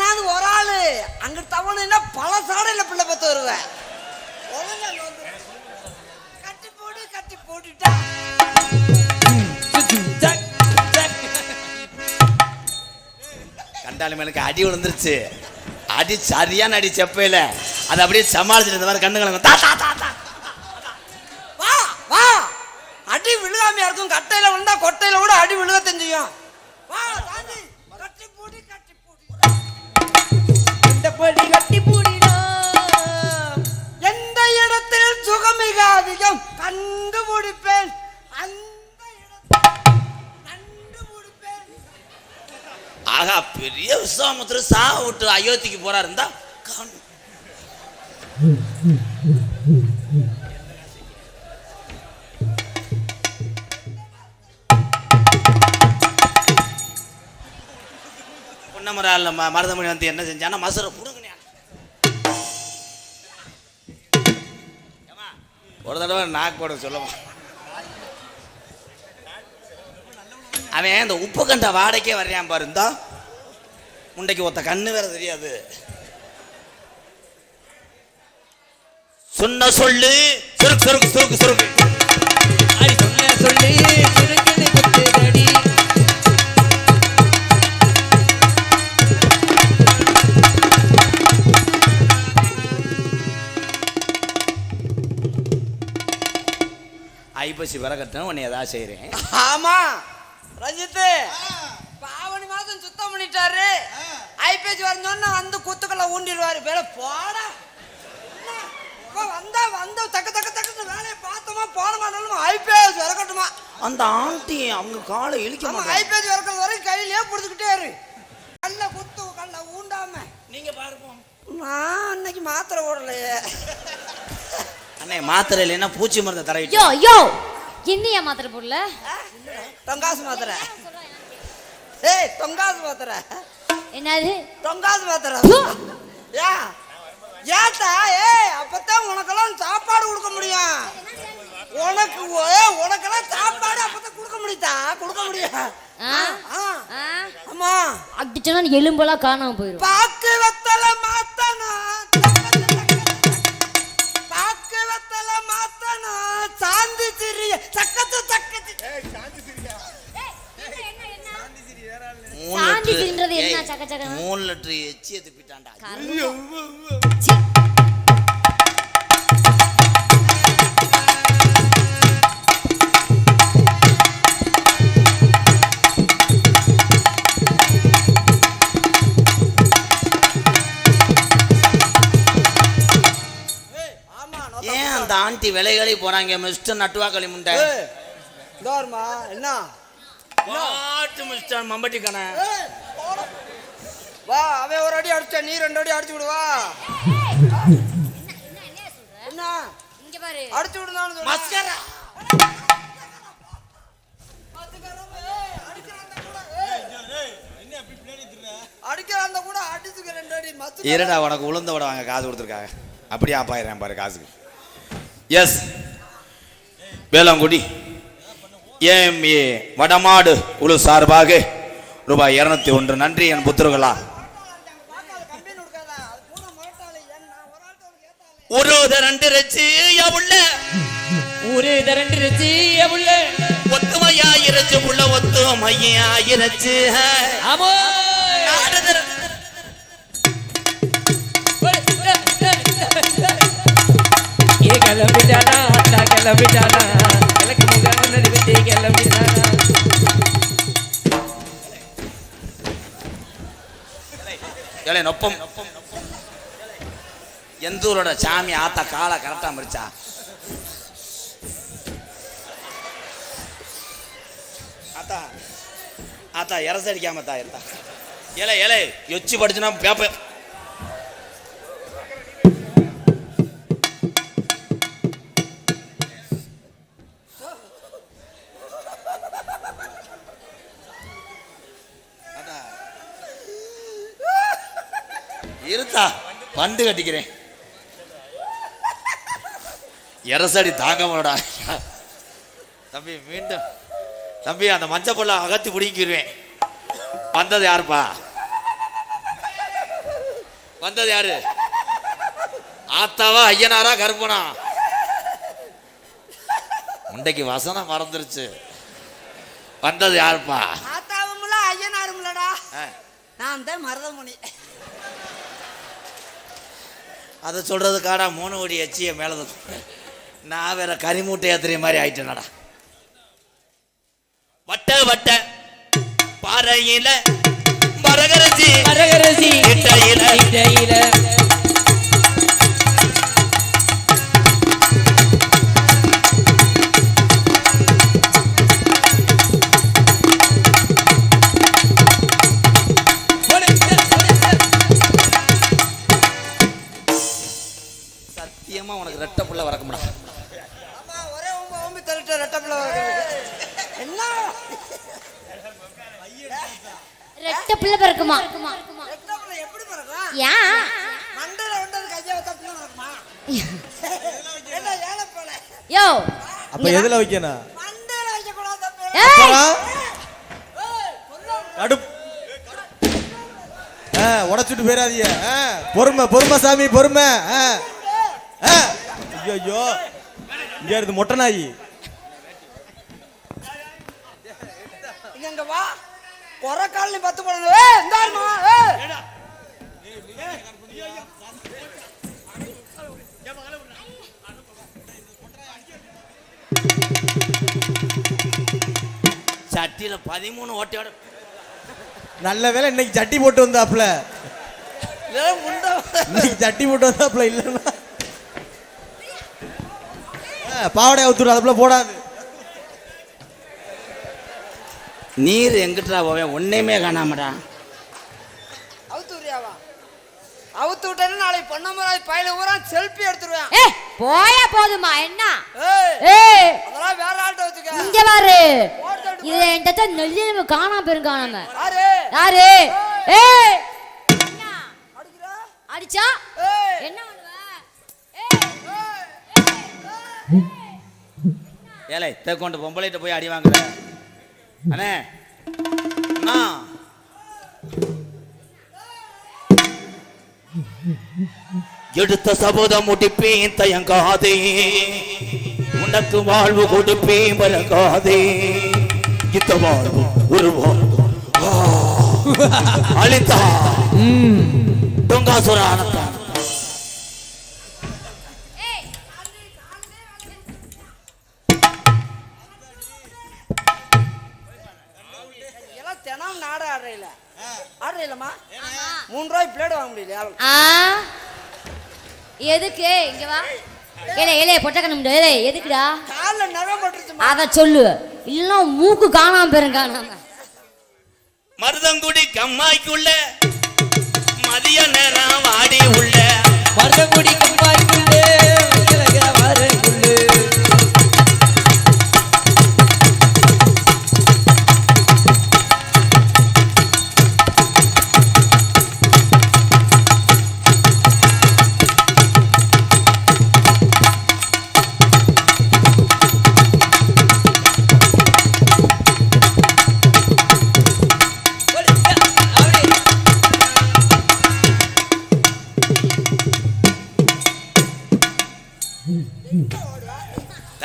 நானாவது ஒரு ஆளு. அங்க தவணுன்னா பல சாடையில பிள்ளை பத்து வருவேன். கட்டி போடு கட்டி போட்டுட்டா. கண்டாலும் எனக்கு அடி விழுந்துருச்சு. அடி சரியான அடி செப்பையில. அது அப்படியே சமாளிச்சுட்டு இந்த மாதிரி கண்ணு கலங்க தா தா தா தா. வா வா. அடி விழுகாமையா இருக்கும். கட்டையில விழுந்தா கொட்டையில கூட அடி விழுகத்தான் செய்யும். வா. விட்டு அயோத்திக்கு போறா இருந்தா பொன்னமரால ம மருதமணி வந்து என்ன செஞ்சானா மசுரை புடுங்கினான். ஒரு தடவை நாக்கோட சொல்லுவான் அவன் இந்த உப்பு கண்ட வாடகைக்கே வர்றான் பாரு முண்டைக்கு ஒத்த கண்ணு வேற தெரியாது. சொன்ன சொல்லு சுருக்கு சுருக்கு சுருக்கு சுருக்கு. சொன்ன சொல்லி ஐப்பசி விறகட்டும் உன்னை ஏதாவது செய்கிறேன் ஆமா ரஞ்சித் பாவனி மாதம் சுத்தம் பண்ணிட்டாரு. ஐபிஎஸ் வரஞ்சோன்னா வந்து குத்துக்களை ஊண்டிடுவாரு. வேலை போடா. வந்தா வந்த தக்க தக்க தக்க வேலையை பார்த்தோமா போனோமா ஐபிஎஸ் இறக்கட்டுமா அந்த ஆண்டி அவங்க காலை இழுக்க ஐபிஎஸ் இறக்குற வரைக்கும் கையிலேயே பிடிச்சிக்கிட்டே இரு. கல்ல குத்து கல்ல ஊண்டாம. நீங்க பாருப்போம். நான் அன்னைக்கு மாத்திரை ஓடலையே அண்ணே மாத்திரை இல்லைன்னா பூச்சி மருந்தை தர யோ யோ என்னையா மாத்திரை போடல? தொங்காசு மாத்திரை. ஏய் தொங்காசு மாத்திரை. என்னது? தொங்காசு மாத்திரை. யா ஏத்தா ஏய் அப்பதான் உனக்கெல்லாம் சாப்பாடு கொடுக்க முடியும். உனக்கு உனக்கெல்லாம் சாப்பாடு அப்பதான் கொடுக்க முடியுதா? கொடுக்க முடியும்? ஆமா அடிச்சோன்னா எலும்பெல்லாம் காணாம போயிடும் பாக்கு வெத்தல மாத்தணும் பாக்கு வெத்தல மாத்தணும் சாந்தி சிறிய சக்கத்து சக்கத்து. சாந்தி என்ன? சக்க சக்கன்னு? மூணு லிட்டரு எச்சி ஏன் அந்த ஆண்டி விலைகளி போறாங்க மிஸ்டர் நட்டுவாக்களி முண்டை? தோர்மா என்ன? வாட்டு மிஸ்டர் மம்பட்டி கண. வா அவன் ஒரு அடி அடிச்சா நீ ரெண்டு அடி அடிச்சு விடுவா என்ன? இங்க பாரு அடிச்சு விடுனான்னு மஸ்கரா. இருடா உனக்கு உளுந்த விட வாங்க காசு கொடுத்துருக்காங்க. அப்படியே ஆப்பாயிரம் பாரு காசுக்கு. எஸ் வேளாங்குடி ஏம் ஏ வடமாடு குழு சார்பாக ரூபாய் இருநூத்தி ஒன்று. நன்றி என் நான் ஒரு ஆள்கிட்ட உனக்கு ஏத்தாளே ஒரு ரெண்டு ரச்சு ஊரு திரண்டுருச்சு உள்ள. ஒத்துமையா இருச்சு உள்ள ஒத்துமையா இருச்சு. ஆமோ கிளம்பிட்டானா? கிளம்பிட்டானா? ஏழை நொப்பம். எந்த ஊரோட சாமி ஆத்தா காலை கரெக்டாக மறிச்சா? ஆத்தா ஆத்தா இறசடிக்காம அடிக்காம தா இருந்தா. ஏலே ஏலே எச்சி படிச்சுனா பேப்பர். பண்டு கட்டிக்கிறேன். எரசடி தாங்க மாடா தம்பி மீண்டும். தம்பி அந்த மஞ்சள் பொருளை அகத்தி பிடிங்கிருவேன் வந்தது யாருப்பா? வந்தது யாரு? ஆத்தாவா ஐயனாரா கருப்பனா? முண்டைக்கு வசனம் மறந்துருச்சு. வந்தது யாருப்பா? ஆத்தாவுங்களா ஐயனாருங்களடா. நான் தான் மருதமுனி. அதை சொல்றதுக்காடா மூணு கோடி எச்சிய மேல நான் வேற கரிமூட்டை ஏத்துற மாதிரி ஆயிட்டேனடா. வட்ட வட்ட பாறையில மரகரஞ்சி அரகரசி இட்டையில இடையில. யோ. அப்ப எதுல வைக்கணும்? உடைச்சிட்டு போயிடாதீங்க. பொறுமை பொறுமை சாமி பொறுமை. ஐயோ இங்க இருந்து மொட்டை நாயி இங்க வா. குறை காலனி பத்து போடுங்க சட்டியில பதிமூணு ஓட்டையோட நல்ல வேளை இன்னைக்கு சட்டி போட்டு முண்டை இன்னைக்கு சட்டி போட்டு வந்தாப்ல இல்லைன்னா. ஆ, பாவாடை அவுத்துடு அதுக்குள்ள போடாது. நீர் எங்கிட்டா போவேன் ஒன்னையுமே காணாமடா. அவுத்து விடுறியாவா அவுத்து விட்டேன்னு நாளைக்கு பொன்னமராய் பையில ஊரா செல்ஃபி எடுத்துருவேன். ஏய் போயா போதுமா என்ன? ஏய் அதெல்லாம் வேற ஆள்கிட்ட வச்சுக்க. இங்க பாரு. இது என்கிட்ட நெல்லியம காணாம போயிரும் காணாம யாரு? யாரு? ஏய். என்ன? அடிக்கிறா? அடிச்சா? என்ன ஏலே தேக்கொண்டு பொம்பளைகிட்ட போய் அடி வாங்குற. அண்ணே. அண்ணா. எடுத்த சபதம் முடிப்பேன் தயங்காதே. உனக்கு வாழ்வு கொடுப்பேன் பலங்காதே இந்த வாழ்வு ஒரு வாழ்வு. ஆ, அழித்தா. தொங்காசுர ஆனந்தா. தினம் நாடு ஆடுறையில. ஆடுறையிலம்மா? மூணு ரூபாய் பிளேட் வாங்க முடியல ஆ. எதுக்கு? இங்க வா. ஏலே ஏலே பொட்டக்கணும் ஏலே எதுக்குடா? காலில் நகை பட்டுருச்சுமா அத சொல்லு. இல்லைன்னா மூக்கு காணாம போயிரும் காணாம மருதங்குடி கம்மாய்க்குள்ள மதிய நேரம் வாடி உள்ள. மருதங்குடி கம்பாய்க்குள்ளே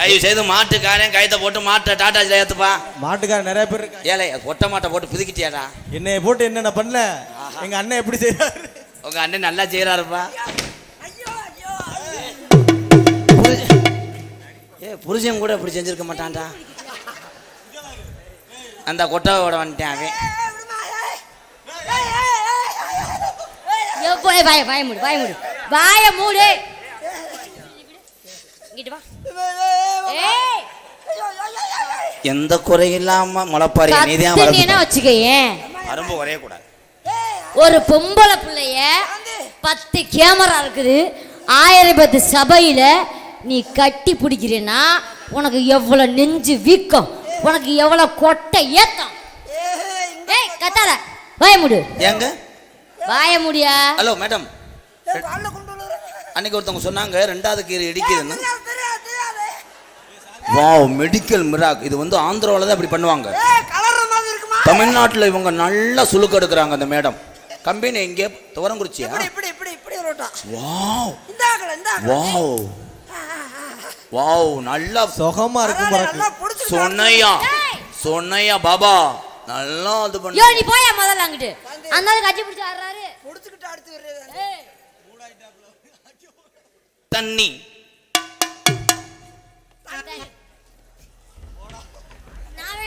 தயவு செய்து மாட்டுக்காரன் கைத்த போட்டு மாட்டை டாட்டாச்சில் ஏத்துப்பா மாட்டுக்கார நிறைய பேர் இருக்காங்க. ஏலே ஒட்ட மாட்டை போட்டு புதுக்கிட்டியாடா? என்னைய போட்டு என்னென்ன பண்ணல? எங்க அண்ணன் எப்படி செய்யறாரு உங்க அண்ணன் நல்லா செய்யறாருப்பா ஏ புருஷன் கூட இப்படி செஞ்சிருக்க மாட்டான்டா. அந்த கொட்டாவோட வந்துட்டேன் அவன். எப்போ வாய வாய மூடு வாய மூடு. வாய மூடு இங்கிட்டு வா ஏய் எந்த குறையில்லாம முளைப்பாரி நீதான் வச்சுக்கயேன் அரும்பு குறைய கூடாது ஒரு பொம்பளை பிள்ளைய பத்து கேமரா இருக்குது. ஆயிரம் பத்து சபையில நீ கட்டி பிடிக்கிறேன்னா உனக்கு எவ்வளவு நெஞ்சு வீக்கம் உனக்கு எவ்வளவு கொட்டை ஏத்தம். ஏய் கத்தாத. வாய மூடு. ஏங்க? வாய முடியா? Hello madam. அன்னைக்கு ஒருத்தவங்க சொன்னாங்க ரெண்டாவது கீரை இடிக்குதுன்னு. வாவ் மெடிக்கல் மிராக் இது வந்து ஆந்திராவில் தான் இப்படி பண்ணுவாங்க. தமிழ்நாட்டில் இவங்க நல்லா சுழுக்கு எடுக்கிறாங்க அந்த மேடம். கம்பெனி எங்கே துவரங்குறிச்சியா? வாவ் வாவ் வாவ் நல்லா சுகமா புடிச்சு சொன்னையா? சொன்னையா பாபா? நல்லா இது யோ பண்ண நீ போயா முதல்ல அங்கிட்டு. அந்த கட்டி பிடிச்சி ஆடுறாரு. புடிச்சுக்கிட்டு அடுத்து தண்ணி.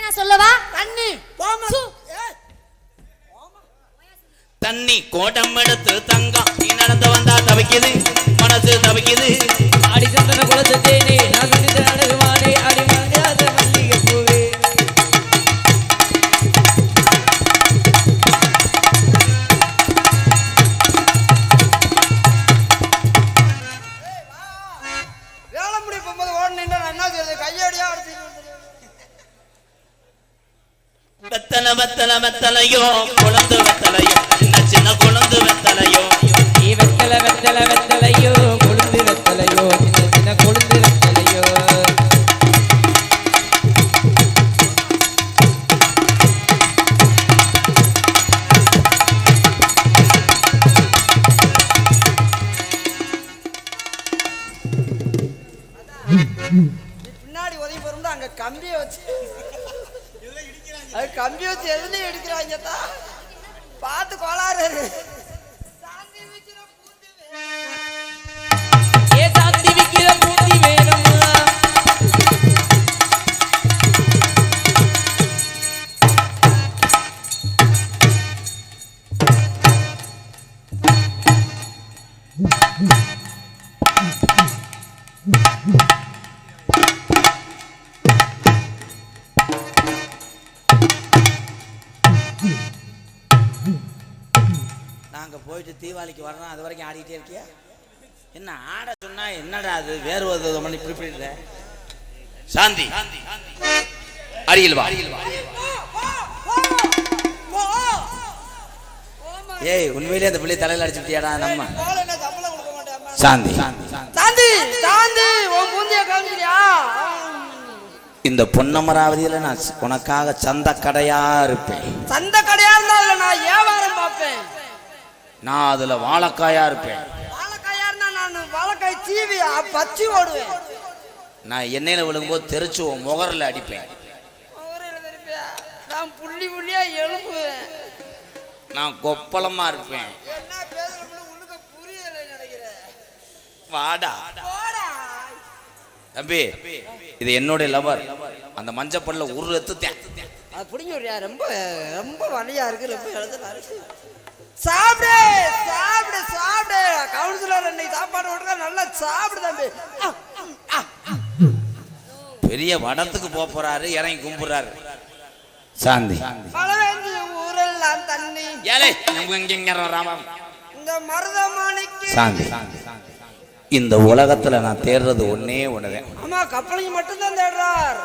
நான் சொல்லவா? தண்ணி தண்ணி கோட்டம் எடுத்து தங்கம். நீ நடந்து வந்தா தவிக்குது. மனசு தவிக்குது. அடி சந்தன Oh. ஆடிட்டே இருக்கியா? என்ன ஆட சொன்னா என்னடா அது? வேறு ஒரு குறிப்பிடல சாந்தி. அருகில் வா. ஏய் உண்மையிலேயே அந்த பிள்ளை தலையில நம்ம சம்பளம் கொடுக்க மாட்டேன் சாந்தி. சாந்தி. சாந்தி. உன் பூந்திய காமிக்கிறியா இந்த பொன்னமராவதியில நான் உனக்காக சந்த கடையா இருப்பேன். சந்த கடையா இருந்தா நான் வியாபாரம் பார்ப்பேன். நான் அதுல வாழைக்காயா இருப்பேன். வாழைக்காயா சீவி பச்சி ஓடுவேன் நான் எண்ணெயில விழுங்கும்போது தெரிச்சு உன் முகரில் அடிப்பேன். நான் புள்ளி புள்ளியா எழுப்புவேன் நான் கொப்பளமா இருப்பேன். வாடா. தம்பி இது என்னுடைய லவர் அந்த மஞ்சப்பல்ல உரு எத்துத்தேன் அது பிடிங்க ரொம்ப ரொம்ப வலியா இருக்கு. ரொம்ப எழுதுனா இருக்கு சாப்பிடு சாப்பிடு சாப்பிடு. கவுன்சிலர் இன்னைக்கு சாப்பாடு விட்டுருக்க நல்லா சாப்பிடு தம்பி. பெரிய வடத்துக்கு போக போறாரு இறங்கி கும்பிடுறாரு. சாந்தி. ஊரெல்லாம் தண்ணி. இங்க ராமம் இந்த மருதமணிக்கு. சாந்தி. இந்த உலகத்துல நான் தேடுறது ஒன்னே ஒண்ணுதான். ஆமா கப்பலிங்க மட்டும்தான் தேடுறார்.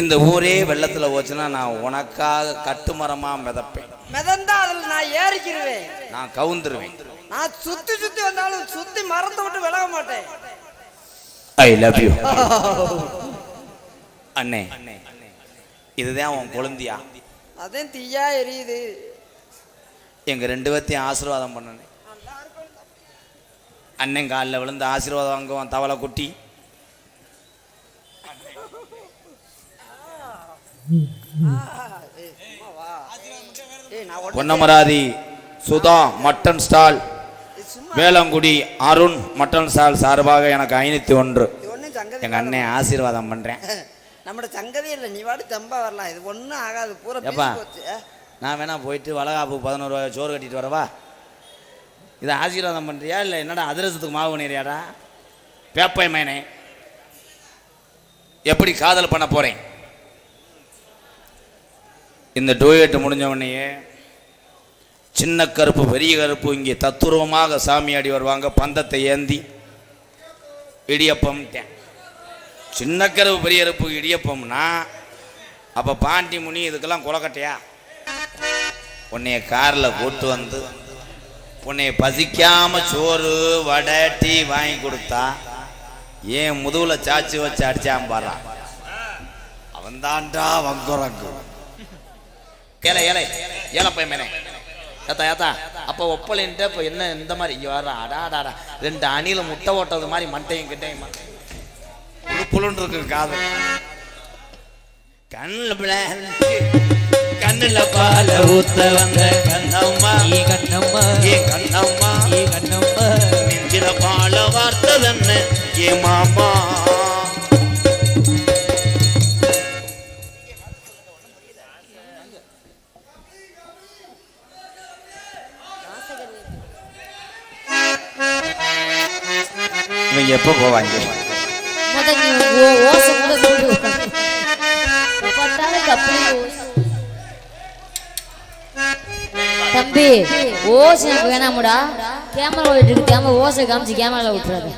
இந்த ஊரே வெள்ளத்துல போச்சுன்னா நான் உனக்காக கட்டுமரமா மிதப்பேன். மிதந்தா அதுல நான் ஏறிக்கிருவேன். நான் கவுந்துருவேன். நான் சுத்தி சுத்தி வந்தாலும் சுத்தி மரத்தை விட்டு விலக மாட்டேன். ஐ லவ் யூ அண்ணே இதுதான் உன் குழந்தையா? அதான் தீயா எரியுது. எங்க ரெண்டு பேர்த்தையும் ஆசீர்வாதம் பண்ணனே. அண்ணன் காலில் விழுந்து ஆசீர்வாதம் வாங்குவான் தவளை குட்டி ஏய் நான் உடனே Ponnamaravathi Sudha mutton stall Velangudi Arun mutton stall சார்பாக எனக்கு ஐநூத்தி ஒன்று. எங்க அண்ணன் ஆசீர்வாதம் பண்றேன். நம்மட சங்கதி இல்ல நீ வாடி தம்பா வரலாம். இது ஒண்ணும் ஆகாது பூரா? நான் வேணா போயிட்டு வளகாப்பு பதினோரு ரூபாய் சோறு கட்டிட்டு வரவா? இதை ஆசீர்வாதம் பண்றியா இல்லை என்னடா அதிரசத்துக்கு மாவு பண்ணிறியாடா பேப்பை மேனே. எப்படி காதல் பண்ண போறேன்? இந்த டூயட் முடிஞ்ச சின்ன கருப்பு பெரிய கருப்பு இங்கே தத்துருவமாக சாமியாடி வருவாங்க பந்தத்தை ஏந்தி இடியப்பம்ட்டேன். சின்ன கருப்பு பெரிய கருப்பு இடியப்பம்னா அப்போ பாண்டி முனி இதுக்கெல்லாம் குலக்கட்டையா? உன்னைய காரில் கூட்டு வந்து உன்னைய பசிக்காம சோறு வடை டீ வாங்கி கொடுத்தா ஏன் முதுகுல சாச்சி வச்சு அடிச்சான் பாரு. அவன் தான்டா வங்குறங்கு ஏலை ஏலை. ஏலப்பை மேனே ஏத்தா ஏத்தா. அப்போ ஒப்பலைன்ட்டு இப்போ என்ன இந்த மாதிரி? இங்கே ரெண்டு அணில முட்டை ஓட்டது மாதிரி மண்டையும் கிட்டையும் புழுன்னு இருக்கு காது. கண்ணில் கண்ணுல பால ஊத்த வந்த கண்ணம்மா. ஏ கண்ணம்மா. ஏ கண்ணம்மா. ஏ கண்ணம்மா. நெஞ்சில பால வார்த்ததென்ன? ஏ மாமா. இவங்க எப்போ போவாங்க? தம்பி ஓசை எனக்கு வேணாமுடா. கேமரா ஓடிட்டு இருக்கு கேமரா ஓசை காமிச்சு கேமரால விட்டுறாரு